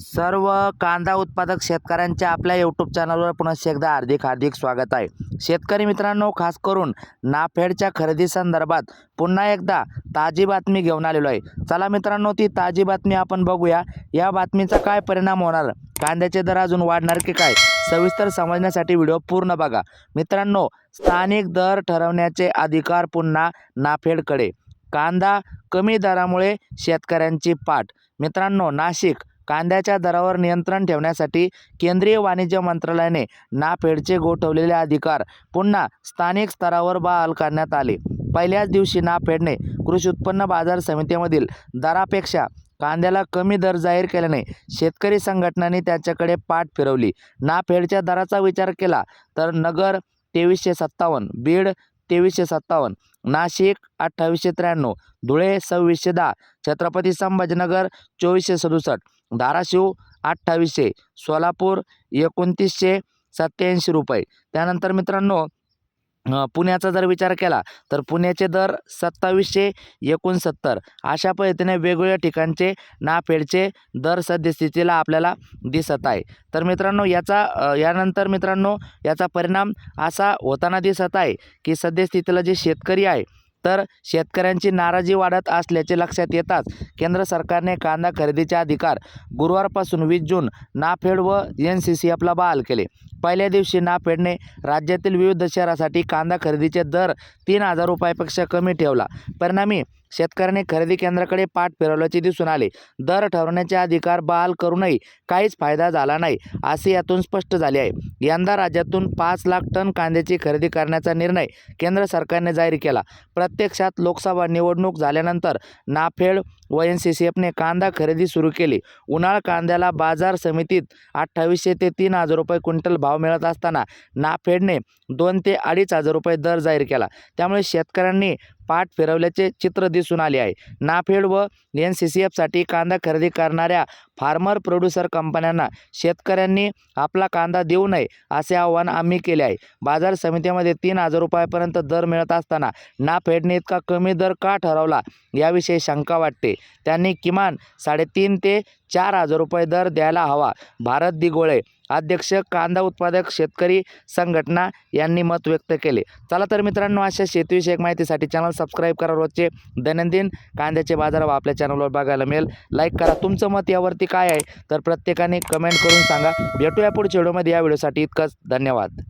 सर्व कांदा उत्पादक शेतकऱ्यांच्या आपल्या यूट्यूब चॅनलवर पुन्हा एकदा हार्दिक हार्दिक स्वागत आहे. शेतकरी मित्रांनो खास करून नाफेडच्या खरेदी संदर्भात पुन्हा एकदा ताजी बातमी घेऊन आलेलो आहे. चला मित्रांनो ती ताजी बातमी आपण बघूया. या बातमीचा काय परिणाम होणार? कांद्याचे दर अजून वाढणार की काय? सविस्तर समजण्यासाठी व्हिडिओ पूर्ण बघा. मित्रांनो स्थानिक दर ठरवण्याचे अधिकार पुन्हा नाफेडकडे. कांदा कमी दरामुळे शेतकऱ्यांची पाठ. मित्रांनो नाशिक कांद्याच्या दरावर नियंत्रण ठेवण्यासाठी केंद्रीय वाणिज्य मंत्रालयाने नाफेडचे गोठवलेले अधिकार पुन्हा स्थानिक स्तरावर बहाल करण्यात आले. पहिल्याच दिवशी नाफेडने कृषी उत्पन्न बाजार समितीमधील दरापेक्षा कांद्याला कमी दर जाहीर केल्याने शेतकरी संघटनांनी त्याच्याकडे पाठ फिरवली. नाफेडच्या दराचा विचार केला तर नगर तेवीसशे सत्तावन्न बीड तेवीसशे सत्तावन्न नाशिक अठ्ठावीसशे त्र्याण्णव धुळे सव्वीसशे दहा छत्रपती संभाजीनगर चोवीसशे सदुसष्ट धाराशिव अठ्ठावीसशे सोलापूर एकोणतीसशे सत्याऐंशी रुपये. त्यानंतर मित्रांनो पुण्याचा जर विचार केला तर पुण्याचे दर सत्तावीसशे एकोणसत्तर. अशा पद्धतीने वेगवेगळ्या ठिकाणचे नाफेडचे दर सद्यस्थितीला आपल्याला दिसत आहे. तर मित्रांनो याचा यानंतर मित्रांनो याचा परिणाम असा होताना दिसत आहे की सद्यस्थितीला जे शेतकरी आहे तर शेतकऱ्यांची नाराजी वाढत असल्याचे लक्षात येताच केंद्र सरकारने कांदा खरेदीचे अधिकार गुरुवारपासून वीस जून नाफेड व एन सी सी एफला बहाल केले. पहिल्या दिवशी नाफेडने राज्यातील विविध शहरासाठी कांदा खरेदीचे दर तीन हजार रुपयापेक्षा कमी ठेवला. परिणामी शेतकऱ्यांनी खरेदी केंद्राकडे पाठ फिरवल्याचे दिसून आले. दर ठरवण्याचे अधिकार बहाल करूनही काहीच फायदा झाला नाही असे यातून स्पष्ट झाले आहे. यंदा राज्यातून पाच लाख टन कांद्याची खरेदी करण्याचा निर्णय केंद्र सरकारने जाहीर केला. प्रत्यक्षात लोकसभा निवडणूक झाल्यानंतर नाफेड व एन सी सी एफने कांदा खरेदी सुरू केली. उन्हाळ कांद्याला बाजार समितीत अठ्ठावीसशे ते तीन हजार रुपये क्विंटल भाव मिळत असताना नाफेडने दोन ते अडीच हजार रुपये दर जाहीर केला. त्यामुळे शेतकऱ्यांनी पाठ फिरवल्याचे चित्र दिसून आले आहे. नाफेड व एन सी सी एफसाठी कांदा खरेदी करणाऱ्या फार्मर प्रोड्युसर कंपन्यांना शेतकऱ्यांनी आपला कांदा देऊ नये असे आवाहन आम्ही केले आहे. बाजार समितीमध्ये तीन हजार रुपयापर्यंत दर मिळत असताना नाफेडने इतका कमी दर का ठरवला याविषयी शंका वाटते. त्यांनी किमान साडेतीन ते चार हजार रुपये दर द्यायला हवा. भारत दिगोळे अध्यक्ष कांदा उत्पादक शेतकरी संघटना यांनी मत व्यक्त केले. चला तर मित्रांनो अशा शेतीविषयक माहितीसाठी चॅनल सबस्क्राईब करा. रोजचे दैनंदिन कांद्याचे बाजार आपल्या चॅनलवर बघायला मिळेल. लाईक करा. तुमचं मत यावरती काय आहे? तर प्रत्येकाने कमेंट करून सांगा. भेटूया पुढच्या व्हिडिओमध्ये या व्हिडिओसाठी इतकंच. धन्यवाद.